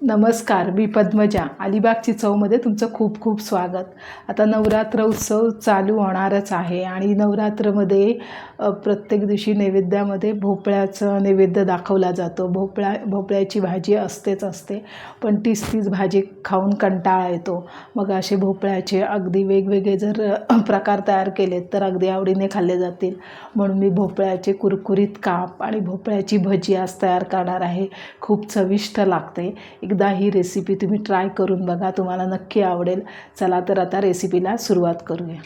नमस्कार मी पद्मजा. अलिबागची चवमध्ये तुमचं खूप खूप स्वागत. आता नवरात्र उत्सव चालू होणारच आहे आणि नवरात्रमध्ये प्रत्येक दिवशी नैवेद्यामध्ये भोपळ्याचं नैवेद्य दाखवला जातो. भोपळा भोपळ्याची भाजी असतेच असते पण तीच तीच भाजी खाऊन कंटाळा येतो. मग असे भोपळ्याचे अगदी वेगवेगळे जर प्रकार तयार केलेत तर अगदी आवडीने खाल्ले जातील. म्हणून मी भोपळ्याचे कुरकुरीत काप आणि भोपळ्याची भजी आज तयार करणार आहे. खूप चविष्ट लागते. एकदा ही रेसिपी तुम्ही ट्राय करून बघा तुम्हाला नक्की आवडेल. चला तर आता रेसिपीला सुरुवात करूया.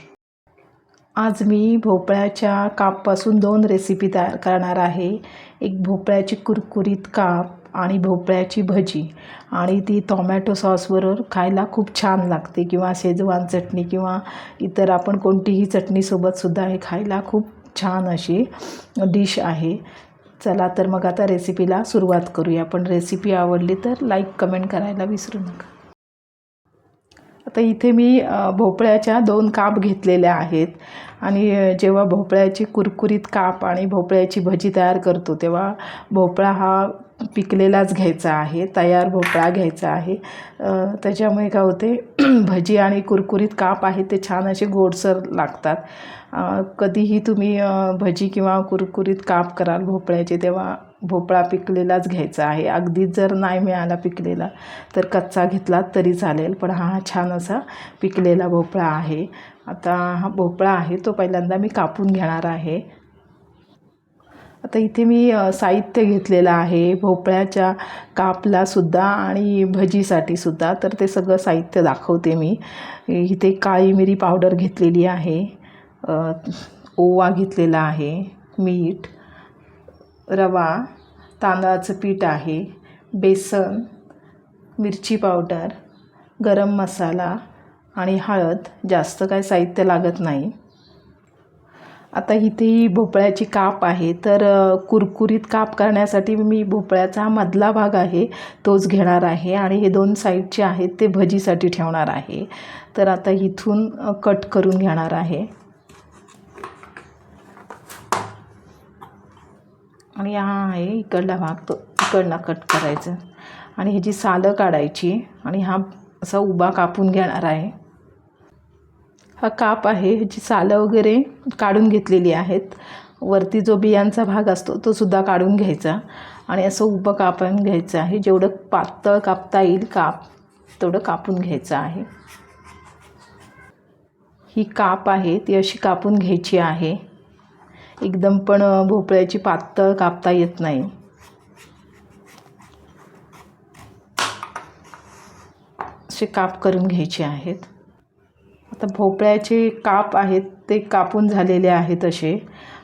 आज मी भोपळ्याच्या कापपासून दोन रेसिपी तयार करणार आहे. एक भोपळ्याची कुरकुरीत काप आणि भोपळ्याची भजी. आणि ती टॉमॅटो सॉसबरोबर खायला खूप छान लागते किंवा शेजवान चटणी किंवा इतर आपण कोणतीही चटणीसोबतसुद्धा हे खायला खूप छान अशी डिश आहे. चला तर मग आता रेसिपीला सुरुवात करूया. पण रेसिपी आवडली तर लाईक कमेंट करायला विसरू नका. आता इथे मी भोपळ्याच्या दोन काप घेतलेल्या आहेत. आणि जेव्हा भोपळ्याची कुरकुरीत काप आणि भोपळ्याची भजी तयार करतो तेव्हा भोपळा हा पिकलेलाच घ्यायचा आहे तयार भोपळा घ्यायचा आहे. त्याच्यामुळे काय होते भजी आणि कुरकुरीत काप आहे ते छान असे गोडसर लागतात. कधीही तुम्ही भजी किंवा कुरकुरीत काप कराल भोपळ्याचे तेव्हा भोपळा पिकलेलाच घ्यायचा आहे. अगदीच जर नाही मिळाला पिकलेला तर कच्चा घेतला तरी चालेल पण हा छान असा पिकलेला भोपळा आहे. आता हा भोपळा आहे तो पहिल्यांदा मी कापून घेणार आहे. आता इथे मी साहित्य घेतलेलं आहे भोपळ्याच्या कापलासुद्धा आणि भजीसाठी सुद्धा. तर ते सगळं साहित्य दाखवते मी. इथे काळी मिरी पावडर घेतलेली आहे ओवा घेतलेला आहे मीठ रवा तांदळाचं पीठ आहे बेसन मिरची पावडर गरम मसाला आणि हळद. जास्त काय साहित्य लागत नाही. आता इथे ही भोपळ्याची काप आहे. तर कुरकुरीत काप करण्यासाठी मी भोपळ्याचा मधला भाग आहे तोच घेणार आहे आणि हे दोन साईडचे आहेत ते भजीसाठी ठेवणार आहे. तर आता इथून कट करून घेणार आहे. आणि हा आहे इकडला भाग तो इकडला कट करायचा. आणि ह्याची सालं काढायची आणि हा असा उभा कापून घेणार आहे. हा काप आहे ह्याची सालं वगैरे काढून घेतलेली आहेत. वरती जो बियांचा भाग असतो तो सुद्धा काढून घ्यायचा. आणि असं उभं कापून घ्यायचं आहे. जेवढं पातळ कापता येईल काप तेवढं कापून घ्यायचं आहे. ही काप आहे ती अशी कापून घ्यायची आहे. एकदम पण भोपळ्याची पातळ कापता येत नाही. असे काप करून घ्यायचे आहेत. आता भोपळ्याचे काप आहेत ते कापून झालेले आहेत असे.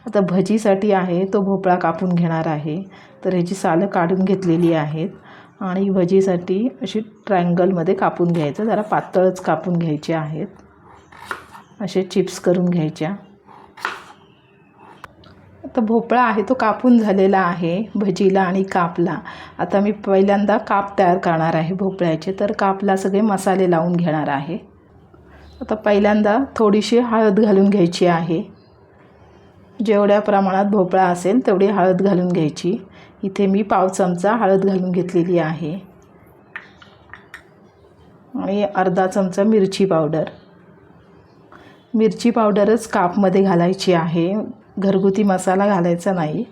आता भजीसाठी आहे तो भोपळा कापून घेणार आहे. तर ह्याची सालं काढून घेतलेली आहेत आणि भजीसाठी अशी ट्रायंगलमध्ये कापून घ्यायचं. जरा पातळच कापून घ्यायचे आहेत. असे चिप्स करून घ्यायच्या. आता भोपळा आहे तो कापून झालेला आहे भजीला आणि कापला. आता मी पहिल्यांदा काप तयार करणार आहे भोपळ्याचे. तर कापला सगळे मसाले लावून घेणार आहे. आता पहिल्यांदा थोडीशी हळद घालून घ्यायची आहे. जेवढ्या प्रमाणात भोपळा असेल तेवढी हळद घालून घ्यायची. इथे मी पाव चमचा हळद घालून घेतलेली आहे. आणि अर्धा चमचा मिरची पावडर. मिरची पावडरच कापमध्ये घालायची आहे. घरगुती मसाला घालायचा नाही.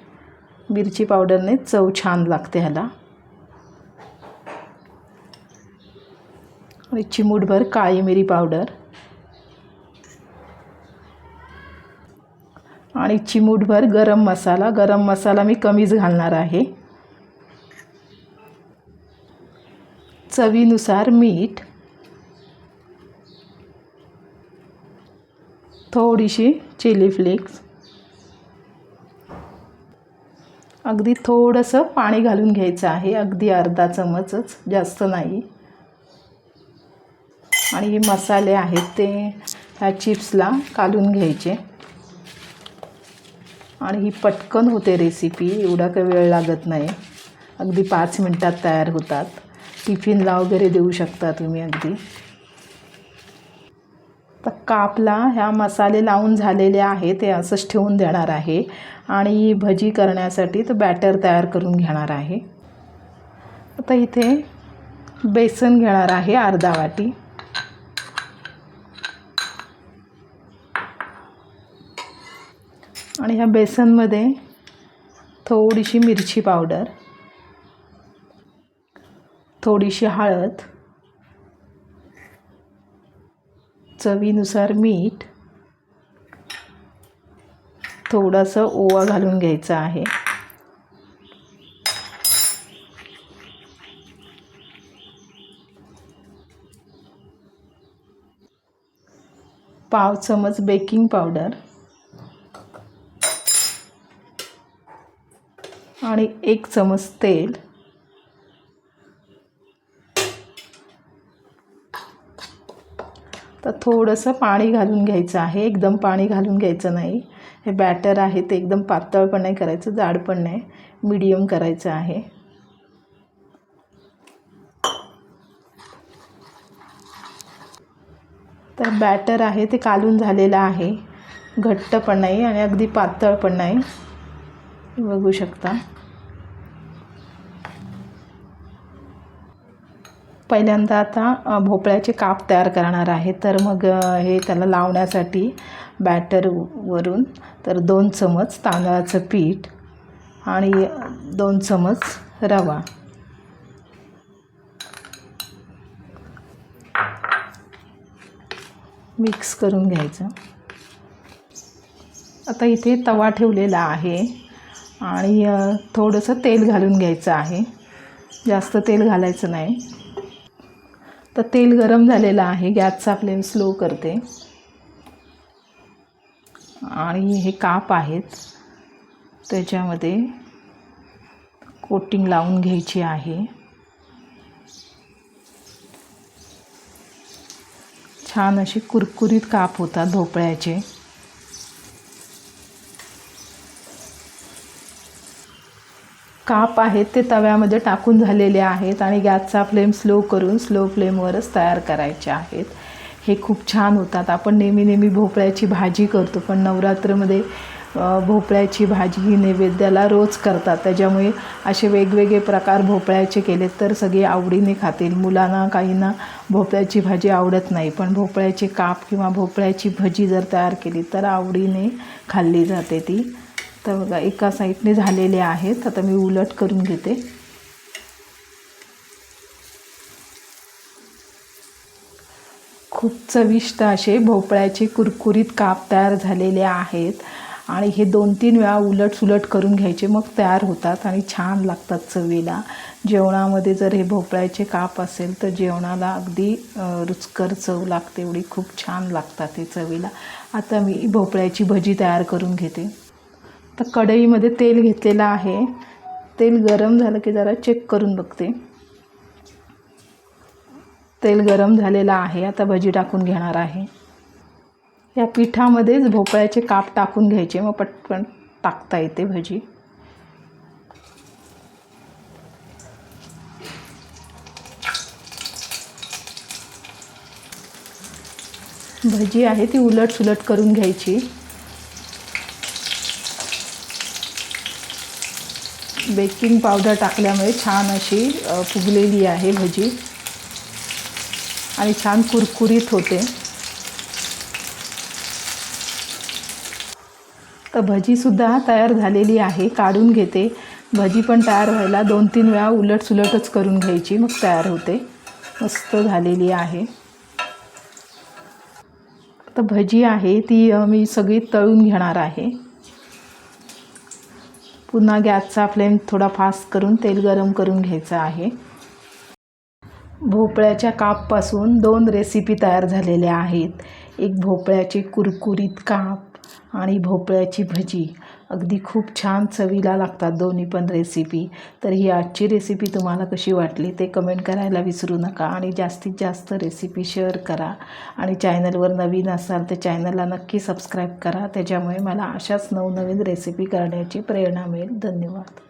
मिरची पावडरने चव छान लागते ह्याला. आणि चिमूटभर काळी मिरी पावडर. आणि चिमूटभर गरम मसाला. गरम मसाला मी कमीच घालणार आहे. चवीनुसार मीठ. थोडीशी चिली फ्लेक्स. अगदी थोडंसं पाणी घालून घ्यायचं आहे. अगदी अर्धा चमचच जास्त नाही. आणि हे मसाले आहेत ते ह्या चिप्सला काढून घ्यायचे. आणि ही पटकन होते रेसिपी एवढा काही वेळ लागत नाही. अगदी पाच मिनटात तयार होतात. टिफिनला वगैरे देऊ शकता तुम्ही अगदी. तर कापला ह्या मसाले लावून झालेले आहे ते असंच ठेवून देणार आहे. आणि भजी करण्यासाठी तर बॅटर तयार करून घेणार आहे. आता इथे बेसन घेणार आहे अर्धा वाटी. आणि ह्या बेसनमध्ये थोडीशी मिरची पावडर थोडीशी हळद चवीनुसार मीठ थोडासा ओवा घालून घ्यायचा आहे. पाव चमच बेकिंग पावडर. आणि एक चमच तेल. तर थोडंसं पाणी घालून घ्यायचं आहे. एकदम पाणी घालून घ्यायचं नाही. हे बॅटर आहे ते एकदम पातळ पण नाही करायचं जाड पण नाही. मीडियम करायचं आहे. तर बॅटर आहे ते कालून झालेलं आहे. घट्ट पण नाही आणि अगदी पातळ पण नाही. बघू शकता. पहिल्यांदा आता भोपळ्याचे काप तयार करणार आहे. तर मग हे त्याला लावण्यासाठी बॅटरवरून तर दोन चमच तांदळाचं पीठ आणि दोन चमच रवा. मिक्स करून घ्यायचं. आता इथे तवा ठेवलेला आहे आणि थोडंसं तेल घालून घ्यायचं आहे. जास्त तेल घालायचं नाही. तर तेल गरम झालेलं आहे. गॅसचा फ्लेम स्लो करते. आणि हे काप आहेत. त्याच्यामध्ये कोटिंग लावून घ्यायची आहे. छान असे कुरकुरीत काप होतात भोपळ्याचे काप आहेत ते तव्यामध्ये टाकून झालेले आहेत आणि गॅसचा फ्लेम स्लो करून स्लो फ्लेमवरच तयार करायचे आहेत. हे खूप छान होतात. आपण नेहमी नेहमी भोपळ्याची भाजी करतो पण नवरात्रमध्ये भोपळ्याची भाजी ही नैवेद्याला रोज करतात. त्याच्यामुळे असे वेगवेगळे प्रकार भोपळ्याचे केले तर सगळे आवडीने खातील. मुलांना काहींना भोपळ्याची भाजी आवडत नाही पण भोपळ्याचे काप किंवा भोपळ्याची भजी जर तयार केली तर आवडीने खाल्ली जाते ती. तर बघा एका साईडने झालेले आहेत. आता मी उलट करून घेते. खूप चविष्ट असे भोपळ्याचे कुरकुरीत काप तयार झालेले आहेत. आणि हे दोन तीन वेळा उलट सुलट करून घ्यायचे मग तयार होतात आणि छान लागतात चवीला. जेवणामध्ये जर हे भोपळ्याचे काप असेल तर जेवणाला अगदी रुचकर चव लागते. एवढी खूप छान लागतात हे चवीला. आता मी भोपळ्याची भजी तयार करून घेते. तर कढईमध्ये तेल घेतलेलं आहे. तेल गरम झालं की जरा चेक करून बघते. तेल गरम झालेलं आहे. आता भजी टाकून घेणार आहे. या पिठामध्येच भोपळ्याचे काप टाकून घ्यायचे. मग पटकन टाकता येते भजी. भजी आहे ती उलट सुलट करून घ्यायची. बेकिंग पावडर टाकल्यामुळे छान अशी फुगलेली आहे भजी. आणि छान कुरकुरीत होते. तर भजीसुद्धा तयार झालेली आहे काढून घेते. भजी पण तयार व्हायला दोन तीन वेळा उलट सुलटच करून घ्यायची मग तयार होते. मस्त झालेली आहे. तर भजी आहे ती मी सगळी तळून घेणार आहे. पुन्हा गॅसचा फ्लेम थोडा फास्ट करून तेल गरम करून घ्यायचं आहे. भोपळ्याच्या कापपासून दोन रेसिपी तयार झालेल्या आहेत. एक भोपळ्याचे कुरकुरीत काप आणि भोपळ्याची भजी. अगदी खूप छान चवीला लागतात दोन्ही पण रेसिपी तर ही आजची रेसिपी तुम्हाला कशी वाटली ते कमेंट करायला विसरू नका आणि जास्तीत जास्त रेसिपी शेअर करा. आणि चॅनलवर नवीन असाल तर चॅनलला नक्की सबस्क्राईब करा. त्याच्यामुळे मला अशाच नवनवीन रेसिपी करण्याची प्रेरणा मिळेल. धन्यवाद.